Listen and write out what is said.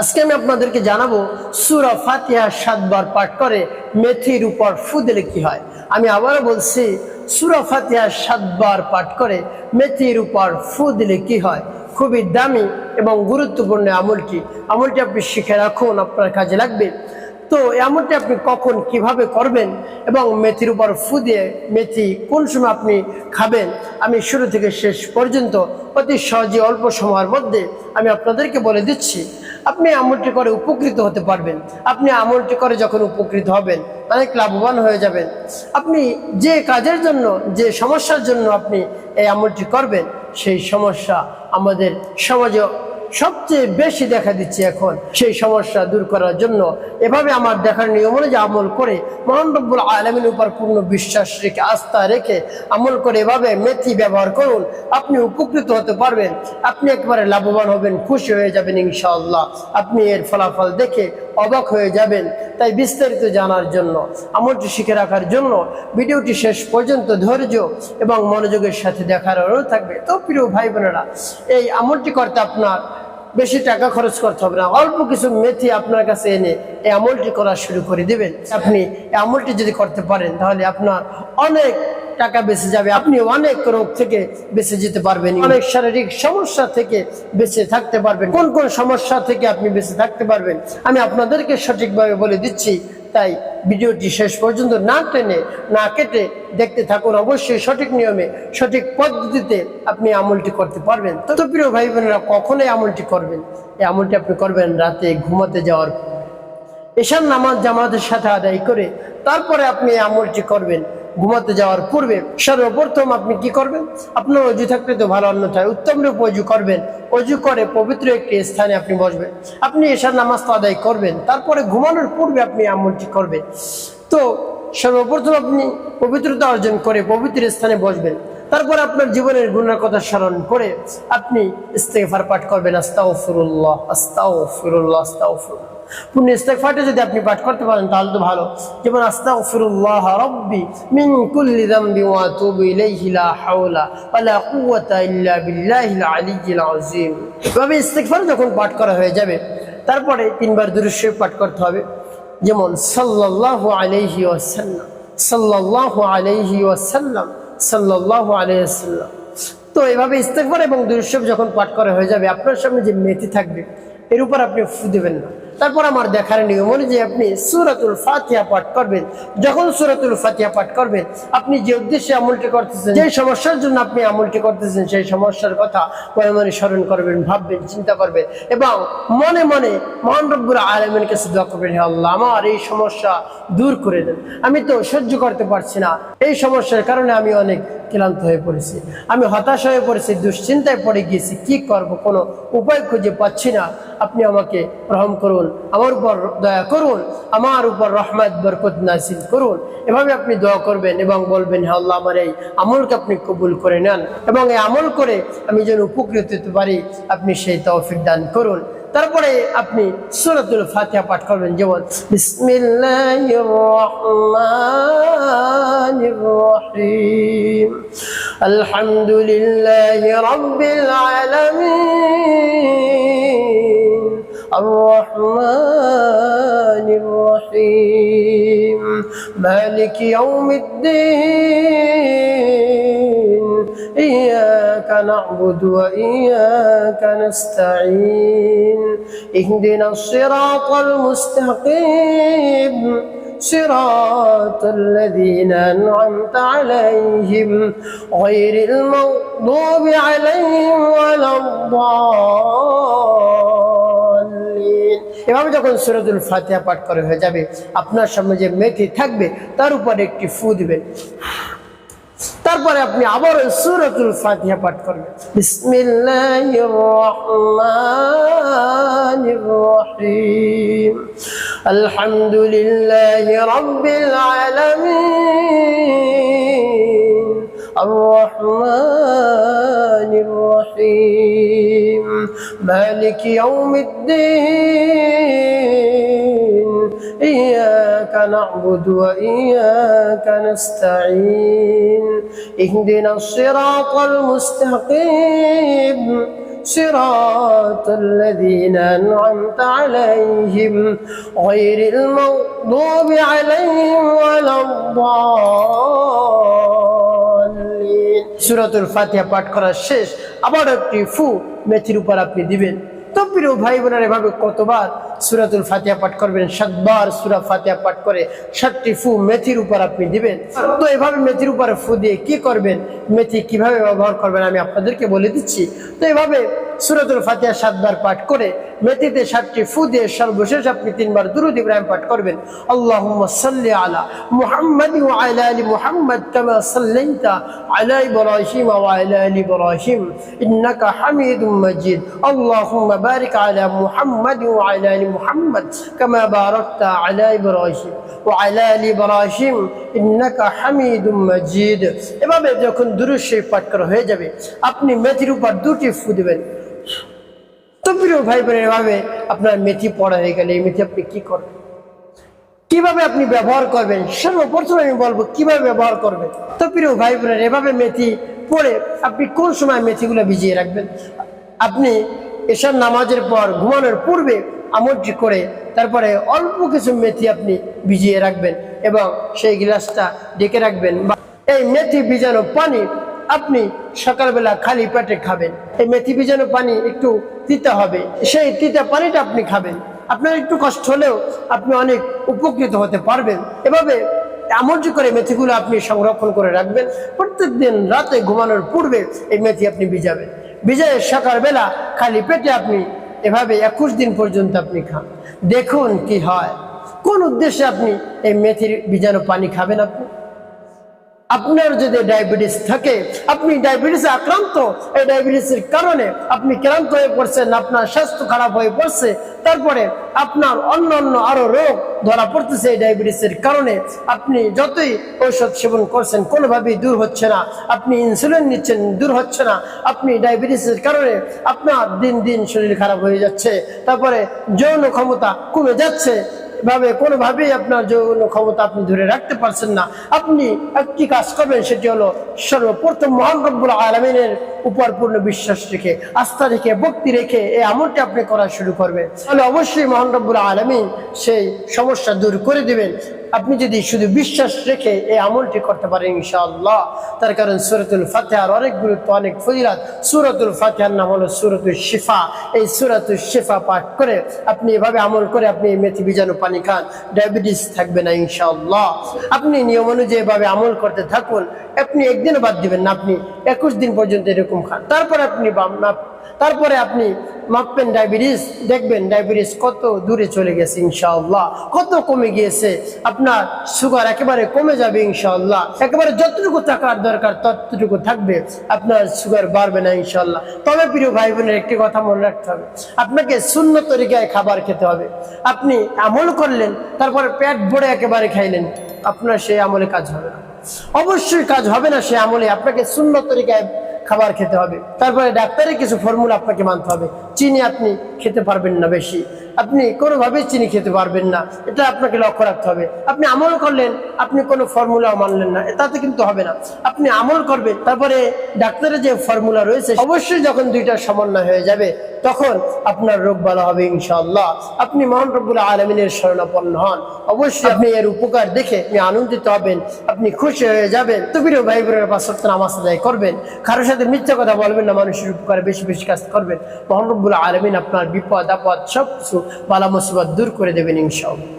আজকে আমি আপনাদেরকে জানাব, সুরা ফাতিহা সাতবার পাঠ করে মেথির উপর ফু দিলে কি হয়। আমি আবারও বলছি, সুরা ফাতিহা সাতবার পাঠ করে মেথির উপর ফু দিলে কি হয়? খুবই দামি এবং গুরুত্বপূর্ণ আমলটি। আমলটি আপনি শিখে রাখুন, আপনার কাজে লাগবে। তো এমনটি আপনি কখন কীভাবে করবেন এবং মেথির উপর ফু দিয়ে মেথি কোন সময় আপনি খাবেন, আমি শুরু থেকে শেষ পর্যন্ত অতি সহজে অল্প সময়ের মধ্যে আমি আপনাদেরকে বলে দিচ্ছি। আপনি আমলটি করে উপকৃত হতে পারবেন। আপনি আমলটি করে যখন উপকৃত হবেন, অনেক লাভবান হয়ে যাবেন। আপনি যে কাজের জন্য, যে সমস্যার জন্য আপনি এই আমলটি করবেন, সেই সমস্যা আমাদের সমাজে সবচেয়ে বেশি দেখা দিচ্ছে এখন সেই সমস্যা দূর করার জন্য। এভাবে আমার দেখার নিয়ম অনুযায়ী আমল করে মহান রব্বুল আলমীর উপর পূর্ণ বিশ্বাস রেখে, আস্থা রেখে আমল করে এভাবে মেথি ব্যবহার করুন। আপনি উপকৃত হতে পারবেন। আপনি একবারে লাভবান হবেন, খুশি হয়ে যাবেন ইনশাআল্লাহ। আপনি এর ফলাফল দেখে অবাক হয়ে যাবেন। তাই বিস্তারিত জানার জন্য, আমলটি শিখে রাখার জন্য ভিডিওটি শেষ পর্যন্ত ধৈর্য এবং মনোযোগের সাথে দেখার অনুরোধ থাকবে। তো প্রিয় ভাই বোনেরা এই আমলটি করতে আপনার বেশি টাকা খরচ করতে হবে না। অল্প কিছু মেথি আপনার কাছে এনে এই আমলটি করা শুরু করে দিবেন। আপনি এই আমলটি যদি করতে পারেন তাহলে আপনার অনেক টাকা বেঁচে যাবে। আপনি অনেক রোগ থেকে বেঁচে যেতে পারবেন। অনেক শারীরিক সমস্যা থেকে বেঁচে থাকতে পারবেন। কোন কোন সমস্যা থেকে আপনি বেঁচে থাকতে পারবেন আমি আপনাদেরকে সঠিকভাবে বলে দিচ্ছি। তাই ভিডিওটি শেষ পর্যন্ত না টেনে, না কেটে দেখতে থাকুন অবশ্যই সঠিক নিয়মে, সঠিক পদ্ধতিতে আপনি আমলটি করতে পারবেন। তত প্রিয় ভাই বোনেরা কখনোই আমলটি করবেন এই আমলটি আপনি করবেন রাতে ঘুমাতে যাওয়ার। এশার নামাজ জামাতের সাথে আদায় করে তারপরে আপনি এই আমলটি করবেন। ঘুমাতে যাওয়ার পূর্বে সর্বপ্রথম আপনি কি করবেন? আপনার অজু থাকলে তো ভালো, অন্যথায় উত্তম রূপ অজু করবেন। অজু করে পবিত্র একটি স্থানে আপনি বসবেন। আপনি এসার নামাজ তো আদায় করবেন। তারপরে ঘুমানোর পূর্বে আপনি আমলটি করবেন। তো সর্বপ্রথম আপনি পবিত্রতা অর্জন করে পবিত্র স্থানে বসবেন। তারপর আপনার জীবনের গুণার কথা স্মরণ করে আপনি ইস্তেফার পাঠ করবেন আস্তাও ফিরুল্লাহ আস্তাও ফিরুল্লাহ আস্তাও ফিরুল্লাহ পুণ্য ইস্তেগফারটা যদি আপনি পাঠ করতে পারেন, তাহলে তো ভালো। যেমন, আস্তাগফিরুল্লাহ রাব্বি মিন কুল্লি যামবি ওয়া আতুবু ইলাইহি লা হাওলা ওয়া লা কুওয়াতা ইল্লা বিল্লাহিল আলিয়্যিল আযীম। এভাবে ইস্তেগফার যখন পাঠ করা হয়ে যাবে, তারপরে তিনবার দুরূদ পাঠ করতে হবে। যেমন, সাল্লাল্লাহু আলাইহি ওয়াসাল্লাম, সাল্লাল্লাহু আলাইহি ওয়াসাল্লাম। সাল্লাল্লাহু আলিয়াল্লাম তো এভাবে ইস্তেকবার এবং দুরুসব যখন পাঠ করা হয়ে যাবে, আপনার সামনে যে মেথি থাকবে, এর উপর আপনি ফু দেবেন না। তারপর আমার দেখার নিয়ম অনুযায়ী আপনি সুরাতুল ফাতিহা পাঠ করবেন। যখন সুরাতুল ফাতিয়া পাঠ করবেন, আপনি যে উদ্দেশ্যে আমলটি করতেছেন, যে সমস্যার জন্য আপনি আমলটি করতেছেন, সেই সমস্যার কথা মনে মনে স্মরণ করবেন, ভাববেন, চিন্তা করবেন এবং মনে মনে মহান রব্বুর আলমের কাছে দোয়া করবেন, হে আল্লাহ, আমার এই সমস্যা দূর করে দেন। আমি তো সহ্য করতে পারছি না। এই সমস্যার কারণে আমি অনেক ক্লান্ত হয়ে পড়েছি। আমি হতাশ হয়ে পড়েছি, দুশ্চিন্তায় পড়ে গিয়েছি। কি করব? কোনো উপায় খুঁজে পাচ্ছি না। আপনি আমাকে রহম করুন, আমার উপর দয়া করুন, আমার উপর রহমত, বরকত নাসিল করুন। এভাবে আপনি দোয়া করবেন এবং বলবেন হ্যাঁ আল্লাহ, আমার এই আমলকে আপনি কবুল করে নেন এবং এই আমল করে আমি যেন উপকৃত হতে পারি। আপনি সেই তৌফিক দান করুন। তারপরে আপনি সুরাতুল ফাতিহা পাঠ করবেন যেমন বিসমিল্লাহির রহমানির রহিম আলহামদুলিল্লাহি রাব্বিল আলামিন আর রহমানির রহিম মালিক ইয়াউমিদ্দিন ইয়া نعبد وإياك نستعين اهدنا الصراط المستقيم صراط الذين أنعمت عليهم غير المغضوب عليهم ولا الضالين এভাবে যখন সুরতুল ফাতিহা পাঠ করে হয়ে যাবে আপনার সামনে যে মেথি থাকবে তার উপর একটি ফু দিবেন তারপরে আপনি আবার সূরাতুল ফাতিহা পাঠ করবেন বিসমিল্লাহির রহমানির রহিম আলহামদুলিল্লাহি রাব্বিল আলামিন আর রহমানির রহিম মালিক ইয়াউমিদ্দিন إياك نعبد وإياك نستعين اهدنا الصراط المستقيم صراط الذين أنعمت عليهم غير المغضوب عليهم ولا الضالين সূরাতুল ফাতিহা পাঠ করা শেষ আবার একটি ফু মেথির উপর আপনি দিবেন তো প্রিয় ভাই বোনেরা এভাবে কতবার সুরাতুল ফাতিয়া পাঠ করবেন, সাতবার সুরা ফাতিয়া পাঠ করে সাতটি ফু মেথির উপর আপনি দিবেন। তো এভাবে মেথির উপরে ফু দিয়ে কি করবেন? মেথি কীভাবে ব্যবহার করবেন আমি আপনাদেরকে বলে দিচ্ছি। তো এভাবে সুরাতুল ফাতিয়া সাতবার পাঠ করে মেথিতে সাতটি ফু দিয়ে সর্বশেষ আপনি তিনবার দুরুদ ইব্রাহিম পাঠ করবেন। আল্লাহুম্মা সাল্লি আলা মুহাম্মাদ ওয়া আলা আলি মুহাম্মাদ কামা সাল্লাইতা আলা ইব্রাহিম ওয়া আলা আলি ইব্রাহিম। ইন্নাকা হামিদুম মাজিদ। আল্লাহুম্মা বারিক আলা মুহাম্মাদ ওয়া আলা আলি মুহাম্মাদ কামা বারাকতা আলা ইব্রাহিম ওয়া আলা আলি ইব্রাহিম। ইন্নাকা হামিদুম মাজিদ। এভাবে যখন দুরূদ শরীফ পাঠ করা হয়ে যাবে, আপনি মেথির উপর দুটি ফু দিবেন। তো প্রিয় ভাই বোনের এভাবে আপনার মেথি পড়া হয়ে গেলে, এই মেথি আপনি কি করবেন? কীভাবে আপনি ব্যবহার করবেন? সর্বপ্রথম আমি বলব, কীভাবে ব্যবহার করবেন? তো প্রিয় ভাই বোনের এভাবে মেথি পড়ে আপনি কোন সময় মেথিগুলো ভিজিয়ে রাখবেন? আপনি এসব নামাজের পর, ঘুমানোর পূর্বে আমলটি করে তারপরে অল্প কিছু মেথি আপনি ভিজিয়ে রাখবেন এবং সেই গ্লাসটা ডেকে রাখবেন বা এই মেথি ভিজানো পানি আপনি সকালবেলা খালি পেটে খাবেন। এই মেথি ভিজানো পানি একটু তিতা হবে। সেই তিতা পানিটা আপনি খাবেন। আপনার একটু কষ্ট হলেও আপনি অনেক উপকৃত হতে পারবেন। এভাবে এমন যে করে মেথিগুলো আপনি সংরক্ষণ করে রাখবেন প্রত্যেক দিন রাতে ঘুমানোর পূর্বে এই মেথি আপনি ভিজাবেন। ভিজায় সকালবেলা খালি পেটে আপনি এভাবে একুশ দিন পর্যন্ত আপনি খান। দেখুন কি হয়। কোন উদ্দেশ্যে আপনি এই মেথির ভিজানো পানি খাবেন আপনি? আপনার যদি ডায়াবেটিস থাকে, আপনি ডায়াবেটিসে আক্রান্ত, এই ডায়াবেটিসের কারণে আপনি ক্লান্ত হয়ে পড়ছেন, আপনার স্বাস্থ্য খারাপ হয়ে পড়ছে, তারপরে আপনার অন্য অন্য আরও রোগ ধরা পড়তেছে এই ডায়াবেটিসের কারণে, আপনি যতই ঔষধ সেবন করছেন, কোনোভাবেই দূর হচ্ছে না, আপনি ইনসুলিন নিচ্ছেন, দূর হচ্ছে না, আপনি ডায়াবেটিসের কারণে আপনার দিন দিন শরীর খারাপ হয়ে যাচ্ছে, তারপরে যৌন ক্ষমতা কমে যাচ্ছে ভাবে, কোনোভাবেই আপনার যৌন ক্ষমতা আপনি ধরে রাখতে পারছেন না। আপনি একটি কাজ করবেন, সেটি হলো সর্বপ্রথম মহান রব্বুল আলমিনের উপর পূর্ণ বিশ্বাস রেখে, আস্থা রেখে, ভক্তি রেখে এই আমলটি আপনি করা শুরু করবেন। তাহলে অবশ্যই মহান রব্বুল আলমিন সেই সমস্যা দূর করে দিবেন। আপনি যদি শুধু বিশ্বাস রেখে এই আমলটি করতে পারেন, ইনশাআল্লাহ। তার কারণ সুরতুল ফাতেহার অনেক গুরুত্ব, অনেক ফজিলাত। সুরতুল ফাতেহার নাম হলো সুরতুল শিফা। এই সুরতুল শিফা পাঠ করে আপনি এভাবে আমল করে আপনি মেথি বীজাণু পানি খান। ডায়াবেটিস থাকবে না, ইনশাআল্লাহ। আপনি নিয়ম অনুযায়ী এভাবে আমল করতে থাকুন। আপনি একদিনও বাদ দিবেন না, আপনি একুশ দিন পর্যন্ত এরকম খান। তারপর আপনি তারপরে আপনি মাপবেন ডায়াবেটিস দেখবেন ডায়াবেটিস কত দূরে চলে গেছে, ইনশাআল্লাহ। কত কমে গিয়েছে, আপনার সুগার একেবারে কমে যাবে, ইনশাআল্লাহ। একেবারে যতটুকু থাকার দরকার, ততটুকু থাকবে, আপনার সুগার বাড়বে না, ইনশাআল্লাহ। তবে প্রিয় ভাই বোনের একটি কথা মনে রাখতে হবে, আপনাকে শূন্য তরিকায় খাবার খেতে হবে। আপনি আমল করলেন, তারপরে পেট ভরে একেবারে খাইলেন, আপনার সেই আমলে কাজ হবে না। অবশ্যই কাজ হবে না সে আমলে, আপনাকে শূন্য তরিকায় খাবার খেতে হবে। তারপরে ডাক্তারের কিছু ফর্মুলা আপনাকে মানতে হবে। চিনি আপনি খেতে পারবেন না বেশি। আপনি কোনোভাবেই চিনি খেতে পারবেন না। এটা আপনাকে লক্ষ্য রাখতে হবে। আপনি আমল করলেন, আপনি কোনো ফর্মুলাও মানলেন না। তাতে কিন্তু হবে না। আপনি আমল করবেন তারপরে ডাক্তারের যে ফর্মুলা রয়েছে, অবশ্যই যখন দুইটা সমন্বয় হয়ে যাবে, তখন আপনার রোগ ভালো হবে ইনশাআল্লাহ। আপনি মহান রব্বুল আলমিনের শরণাপন্ন হন। অবশ্যই আপনি এর উপকার দেখে আপনি আনন্দিত হবেন, আপনি খুশি হয়ে যাবেন। তো প্রিয় ভাই বোনের পাঁচ সপ্তাহ নামাজ করবেন। কারোর সাথে মিথ্যা কথা বলবেন না, মানুষের উপকারে বেশি বেশি কাজ করবেন। মহান রব্বুল আলমিন আপনার বিপদ আপদ সব কিছু বালা মুসিবত দূর করে দেবেন ইনশাআল্লাহ।